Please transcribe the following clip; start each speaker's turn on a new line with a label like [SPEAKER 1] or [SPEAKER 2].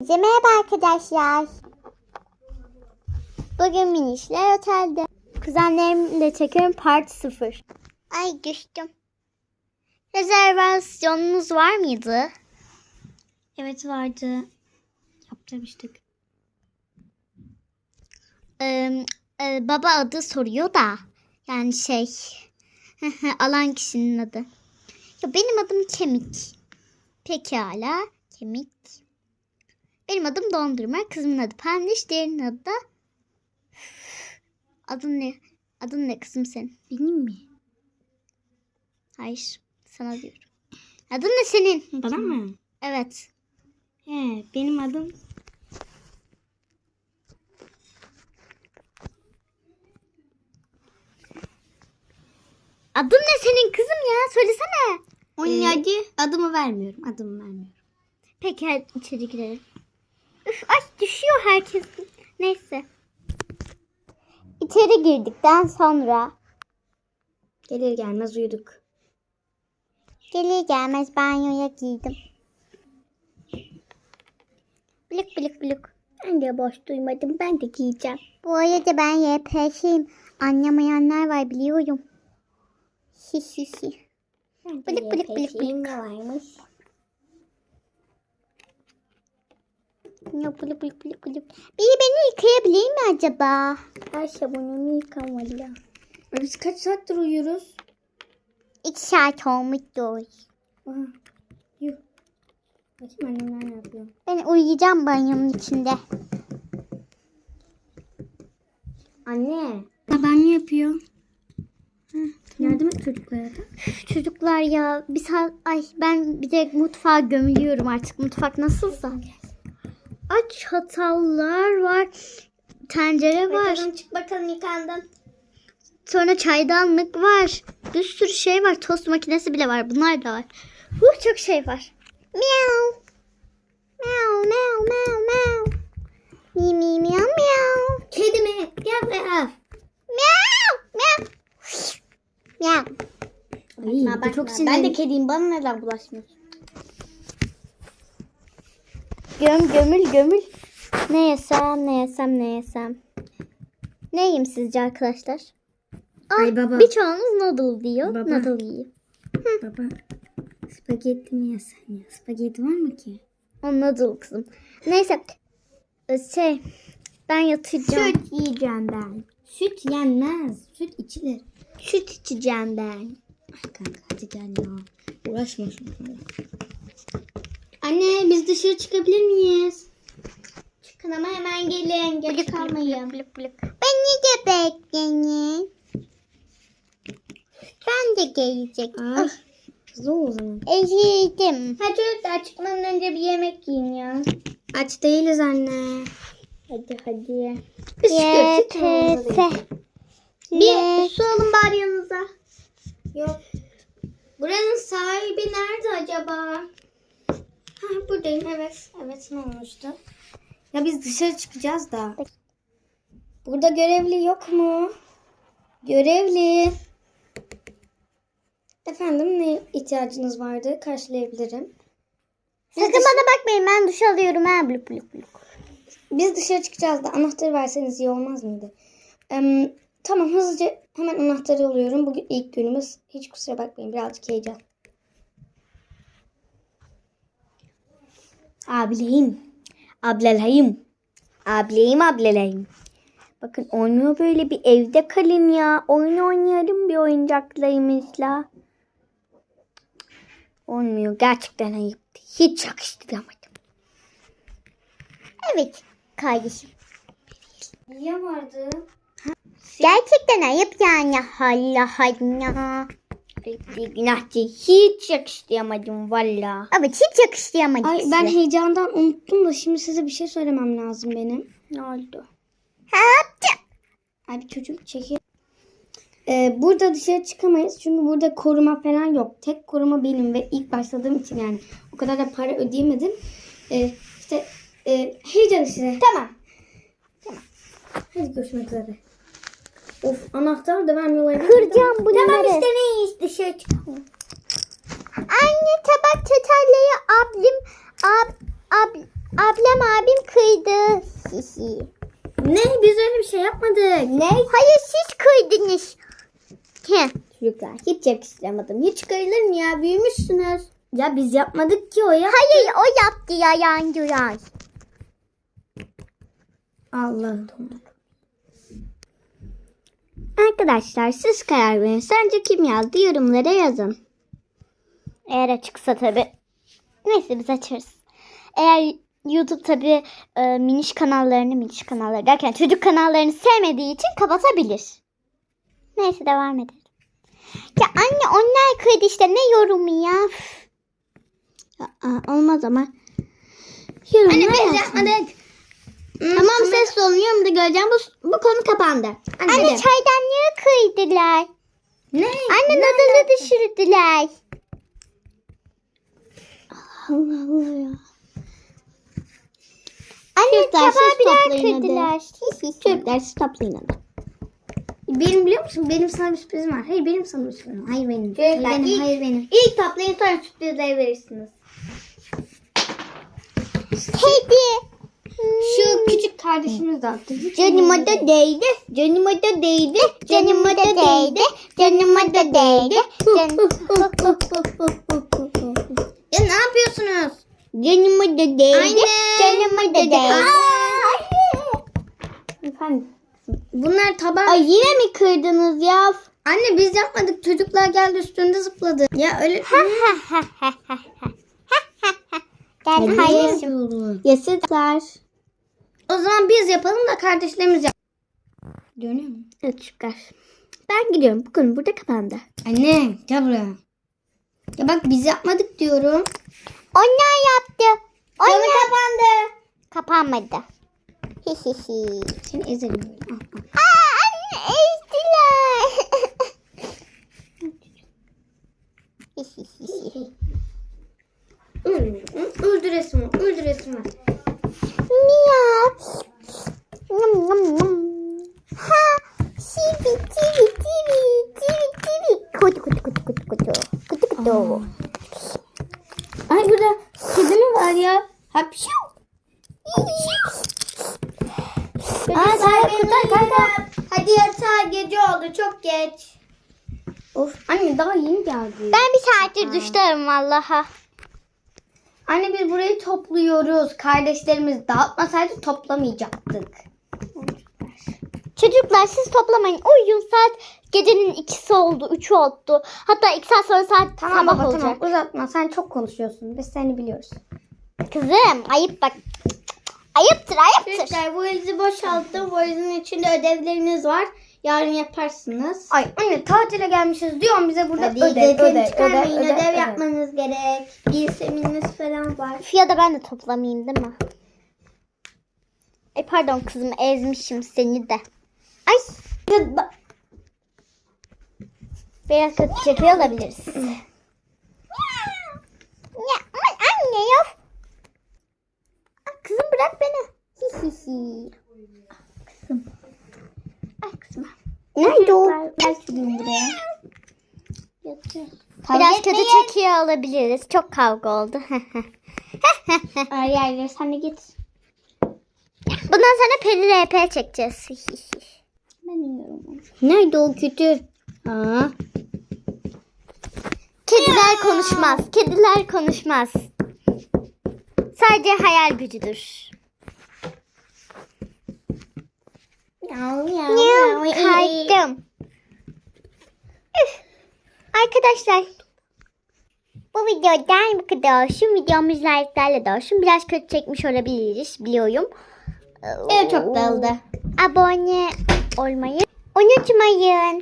[SPEAKER 1] Herkese merhaba arkadaşlar. Bugün minişler otelde. Kuzenlerimle çekiyorum part 0. Ay düştüm. Rezervasyonunuz var mıydı?
[SPEAKER 2] Evet vardı. Yaptırmıştık.
[SPEAKER 1] Ee, e, baba adı soruyor da. Yani şey. alan kişinin adı. Ya benim adım Kemik. Pekala. Kemik. Benim adım Dondurma. Kızımın adı Pandiş. Diğerinin adı da... Adın ne? Adın ne kızım senin?
[SPEAKER 2] Benim mi?
[SPEAKER 1] Hayır. Sana diyorum. Adın ne senin?
[SPEAKER 2] Bana mı?
[SPEAKER 1] Evet.
[SPEAKER 2] He, benim adım
[SPEAKER 1] Adın ne senin kızım ya? Söylesene.
[SPEAKER 2] Onun
[SPEAKER 1] Ee,
[SPEAKER 2] adı adımı vermiyorum. Adımı vermiyorum.
[SPEAKER 1] Peki hadi içeri girelim. Üf, ay düşüyor herkes. Neyse. İçeri girdikten sonra
[SPEAKER 2] Gelir gelmez uyuduk.
[SPEAKER 1] gelir gelmez banyoya giydim. Blık blık blık.
[SPEAKER 2] Ben de boş duymadım. Ben de giyeceğim.
[SPEAKER 1] Bu arada ben YPŞ'yim. Anlamayanlar var biliyorum. Hi hi hi. Bılık bılık bılık.
[SPEAKER 2] Ne varmış?
[SPEAKER 1] Ya bılık bılık bılık bılık. Biri beni yıkayabilir mi acaba?
[SPEAKER 2] Ay sabununu yıkamalı. Biz kaç saattir uyuyoruz?
[SPEAKER 1] İki saat olmuştur.
[SPEAKER 2] Aha. Yuh. Bakayım annemler ne yapıyor.
[SPEAKER 1] Ben uyuyacağım banyonun içinde.
[SPEAKER 2] Anne. Baban ne yapıyor? Yardım et çocuklara da.
[SPEAKER 1] Çocuklar ya bir saat ay ben bir de mutfağa gömülüyorum artık mutfak nasılsa. Aç çatallar var. Tencere var.
[SPEAKER 2] Bakalım çık bakalım yıkandın.
[SPEAKER 1] Sonra çaydanlık var. Bir sürü şey var. Tost makinesi bile var. Bunlar da var. Huh, çok şey var. Miau. Miau miau miau miau. Mi mi miau miau.
[SPEAKER 2] Kedi mi? Gel buraya.
[SPEAKER 1] Miau miau. Miau.
[SPEAKER 2] Ay,
[SPEAKER 1] Bakma,
[SPEAKER 2] bu çok
[SPEAKER 1] bakma.
[SPEAKER 2] sinirli.
[SPEAKER 1] Ben de
[SPEAKER 2] kediyim. Bana neden bulaşmıyorsun?
[SPEAKER 1] Göm gömül gömül. Ne yesem ne yesem ne yesem. Ne yiyeyim sizce arkadaşlar? Aa,
[SPEAKER 2] Ay baba.
[SPEAKER 1] Birçoğunuz noodle diyor.
[SPEAKER 2] Baba.
[SPEAKER 1] Noodle yiyeyim.
[SPEAKER 2] Baba. Spagetti mi yesen ya? Spagetti var mı ki?
[SPEAKER 1] O noodle kızım. Neyse. Ee, Şey. Ben yatacağım.
[SPEAKER 2] Süt yiyeceğim ben. Süt yenmez. Süt içilir.
[SPEAKER 1] Süt içeceğim ben.
[SPEAKER 2] Ay kanka hadi gel ya. Uğraşma şunlarla. Anne biz dışarı çıkabilir miyiz? Çıkın ama hemen gelin. Geç kalmayın.
[SPEAKER 1] Blık blık. Beni de bekleyin. Ben de gelecek.
[SPEAKER 2] Ay. Hızlı ol o zaman.
[SPEAKER 1] Ezildim.
[SPEAKER 2] Hadi çocuklar çıkmadan önce bir yemek yiyin ya. Aç değiliz anne. Hadi hadi.
[SPEAKER 1] YTS.
[SPEAKER 2] Bir su alın bari yanınıza. Yok. Buranın sahibi nerede acaba? Ha buradayım evet. Evet ne olmuştu? Ya biz dışarı çıkacağız da. Burada görevli yok mu? Görevli. Efendim ne ihtiyacınız vardı? Karşılayabilirim. Biz,
[SPEAKER 1] Sakın
[SPEAKER 2] dış-
[SPEAKER 1] bana bakmayın ben duş alıyorum ha bluk bluk bluk.
[SPEAKER 2] biz dışarı çıkacağız da anahtarı verseniz iyi olmaz mıydı? Em, tamam hızlıca hemen anahtarı alıyorum. Bugün ilk günümüz. Hiç kusura bakmayın birazcık heyecan.
[SPEAKER 1] Abileyim. Ablalayım. Abileyim ablalayım. Bakın olmuyor böyle bir evde kalayım ya. Oyun oynayalım bir oyuncaklarımızla. Olmuyor. Gerçekten ayıp. Hiç yakıştıramadım. Evet kardeşim.
[SPEAKER 2] Niye vardı?
[SPEAKER 1] Gerçekten ayıp yani. Allah Allah. Ayıp değil, günah değil. Hiç yakıştıramadım valla. Evet hiç yakıştıramadım
[SPEAKER 2] Ay
[SPEAKER 1] size.
[SPEAKER 2] ben heyecandan unuttum da şimdi size bir şey söylemem lazım benim.
[SPEAKER 1] Ne oldu?
[SPEAKER 2] Ay bir çocuk çekil. Ee, burada dışarı çıkamayız çünkü burada koruma falan yok. Tek koruma benim ve ilk başladığım için yani o kadar da para ödeyemedim. Ee, işte e, heyecan işte.
[SPEAKER 1] Tamam.
[SPEAKER 2] Hadi görüşmek üzere. Of anahtar da vermiyorlar.
[SPEAKER 1] Kıracağım bunları.
[SPEAKER 2] Tamam işte ne iş dışarı çıkalım.
[SPEAKER 1] Anne tabak çatalları ablim ab, ab, Ablam abim kıydı.
[SPEAKER 2] Ne? Biz öyle bir şey yapmadık.
[SPEAKER 1] Ne? Hayır siz kıydınız. Heh.
[SPEAKER 2] Çocuklar hiç yakıştıramadım. Hiç kayılır mı ya? Büyümüşsünüz. Ya biz yapmadık ki o ya.
[SPEAKER 1] Hayır o yaptı ya yan duran.
[SPEAKER 2] Allah'ım.
[SPEAKER 1] Arkadaşlar siz karar verin. Sence kim yazdı? Yorumlara yazın. Eğer açıksa tabi. Neyse biz açarız. Eğer YouTube tabi e, miniş kanallarını miniş kanalları derken çocuk kanallarını sevmediği için kapatabilir. Neyse devam edelim. Ya anne onlar kıydı işte ne yorumu ya. Aa, olmaz ama. Yorumlar
[SPEAKER 2] Anne
[SPEAKER 1] yazsın.
[SPEAKER 2] yapmadık.
[SPEAKER 1] Tamam ses olun yorumda göreceğim. Bu, bu konu kapandı.
[SPEAKER 2] Anne,
[SPEAKER 1] Anne
[SPEAKER 2] de.
[SPEAKER 1] Kıydılar.
[SPEAKER 2] Ne?
[SPEAKER 1] Anne noodle'ı düşürdüler. Allah Allah ya. Anne
[SPEAKER 2] Çocuklar,
[SPEAKER 1] tabağı
[SPEAKER 2] siz
[SPEAKER 1] birer
[SPEAKER 2] toplayın hadi.
[SPEAKER 1] kırdılar. Çocuklar siz toplayın hadi.
[SPEAKER 2] Benim biliyor musun? Benim sana bir sürprizim var. Hayır benim sana bir sürprizim var. Hayır benim.
[SPEAKER 1] Çocuklar,
[SPEAKER 2] hayır benim.
[SPEAKER 1] ilk-
[SPEAKER 2] hayır benim. İlk toplayın sonra sürprizleri verirsiniz.
[SPEAKER 1] Kedi.
[SPEAKER 2] Şu küçük kardeşimiz de attı.
[SPEAKER 1] Canıma da değdi. Canıma da değdi. Canıma da değdi. Canıma da değdi.
[SPEAKER 2] Ya ne yapıyorsunuz?
[SPEAKER 1] Canıma da değdi. Canıma da değdi.
[SPEAKER 2] Efendim. Bunlar tabak.
[SPEAKER 1] Ay yine mi kırdınız ya?
[SPEAKER 2] Anne biz yapmadık. Çocuklar geldi üstünde zıpladı. Ya öyle.
[SPEAKER 1] Gel kardeşim. Yasıklar.
[SPEAKER 2] O zaman biz yapalım da kardeşlerimiz yap. Dönüyor mu?
[SPEAKER 1] Evet çocuklar. Ben gidiyorum. Bu konu burada kapandı.
[SPEAKER 2] Anne gel buraya. Ya bak biz yapmadık diyorum.
[SPEAKER 1] Onlar yaptı.
[SPEAKER 2] Konu
[SPEAKER 1] Onlar...
[SPEAKER 2] kapandı.
[SPEAKER 1] Kapanmadı. Hihihi.
[SPEAKER 2] Seni ezelim.
[SPEAKER 1] Aa anne Kutu.
[SPEAKER 2] Ay burada kedi mi var ya? Hapşu. Aa sen kurtar kanka. Hadi yatağa gece oldu çok geç. Of anne daha yeni geldi.
[SPEAKER 1] Ben bir saattir duştayım vallaha.
[SPEAKER 2] Anne biz burayı topluyoruz. Kardeşlerimiz dağıtmasaydı toplamayacaktık.
[SPEAKER 1] Çocuklar siz toplamayın. Uyuyun saat gecenin ikisi oldu, üçü oldu. Hatta iki saat sonra saat
[SPEAKER 2] Tamam
[SPEAKER 1] sabah
[SPEAKER 2] baba
[SPEAKER 1] olacak.
[SPEAKER 2] tamam uzatma sen çok konuşuyorsun. Biz seni biliyoruz.
[SPEAKER 1] Kızım ayıp bak. Ayıptır ayıptır.
[SPEAKER 2] Çocuklar bu izi boşalttım. Bu izin içinde ödevleriniz var. Yarın yaparsınız. Ay anne tatile gelmişiz diyorum bize burada
[SPEAKER 3] Hadi
[SPEAKER 2] ödev,
[SPEAKER 3] ödev,
[SPEAKER 2] ödev,
[SPEAKER 3] çıkarmayın,
[SPEAKER 2] ödev,
[SPEAKER 3] ödev
[SPEAKER 2] ödev
[SPEAKER 3] yapmanız gerek. Bilseminiz falan var.
[SPEAKER 1] Ya da ben de toplamayayım değil mi? Ay pardon kızım ezmişim seni de. Ay
[SPEAKER 2] Ya
[SPEAKER 1] biraz kötü çekiyor olabiliriz. ya aman anne ya. Ay, Kızım bırak beni. Hihihi. Kızım. Ay kızım. Nerede o?
[SPEAKER 2] Gel şuradan buraya.
[SPEAKER 1] Biraz kötü çekiyor olabiliriz. Çok kavga oldu.
[SPEAKER 2] Ay ay sen de git.
[SPEAKER 1] Bundan sonra peri RP çekeceğiz. Nerede o kötü?
[SPEAKER 2] Aa.
[SPEAKER 1] Kediler konuşmaz. Kediler konuşmaz. Sadece hayal gücüdür. Miyav, Kaydım. Üf. Arkadaşlar bu videodan bu kadar olsun. Videomuz like'larla da olsun. Biraz kötü çekmiş olabiliriz biliyorum.
[SPEAKER 2] Evet çok daldı.
[SPEAKER 1] Abone olmayı unutmayın.